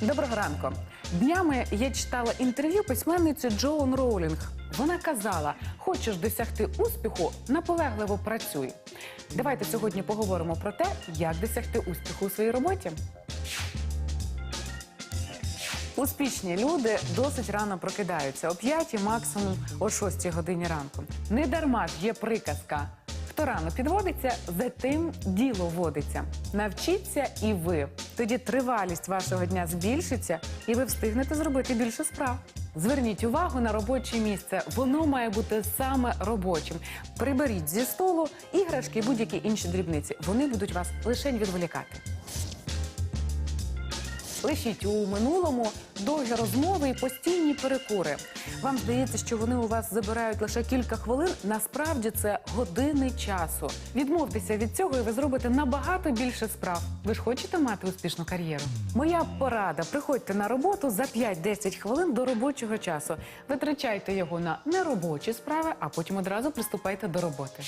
Доброго ранку. Днями я читала інтерв'ю письменниці Джоан Роулінг. Вона казала: хочеш досягти успіху, наполегливо працюй. Давайте сьогодні поговоримо про те, як досягти успіху у своїй роботі. Успішні люди досить рано прокидаються о 5, максимум о 6 годині ранку. Не дарма ж є приказка. Хто рано підводиться, за тим діло водиться. Навчіться і ви. Тоді тривалість вашого дня збільшиться, і ви встигнете зробити більше справ. Зверніть увагу на робоче місце. Воно має бути саме робочим. Приберіть зі столу іграшки будь-які інші дрібниці. Вони будуть вас лише відволікати. Лишіть у минулому довгі розмови і постійні перекури. Вам здається, що вони у вас забирають лише кілька хвилин. Насправді це години часу. Відмовтеся від цього, і ви зробите набагато більше справ. Ви ж хочете мати успішну кар'єру? Моя порада: приходьте на роботу за 5-10 хвилин до робочого часу. Витрачайте його на неробочі справи, а потім одразу приступайте до роботи.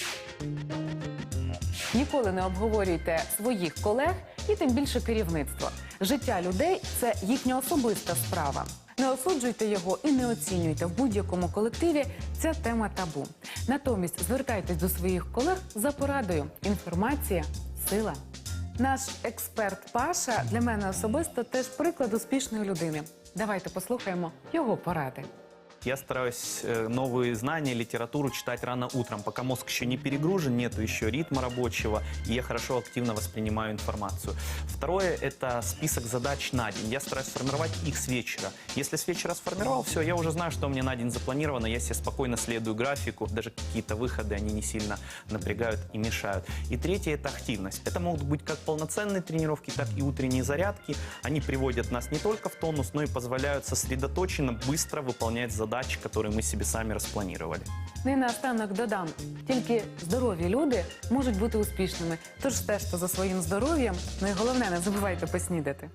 Ніколи не обговорюйте своїх колег і тим більше керівництво. Життя людей це їхня особиста справа. Не осуджуйте його і не оцінюйте в будь-якому колективі. Ця тема табу. Натомість звертайтесь до своїх колег за порадою. Інформація сила. Наш експерт Паша для мене особисто теж приклад успішної людини. Давайте послухаємо його поради. Я стараюсь э, новые знания, литературу читать рано утром, пока мозг еще не перегружен, нету еще ритма рабочего, и я хорошо активно воспринимаю информацию. Второе – это список задач на день. Я стараюсь сформировать их с вечера. Если с вечера сформировал, все, я уже знаю, что у меня на день запланировано, я себе спокойно следую графику, даже какие-то выходы, они не сильно напрягают и мешают. И третье – это активность. Это могут быть как полноценные тренировки, так и утренние зарядки. Они приводят нас не только в тонус, но и позволяют сосредоточенно, быстро выполнять задачи, которые мы себе сами распланировали. Ну і наостанок додам: тільки здорові люди можуть бути успішними. Тож стежте за своїм здоров'ям. Ну і головне, не забувайте поснідати.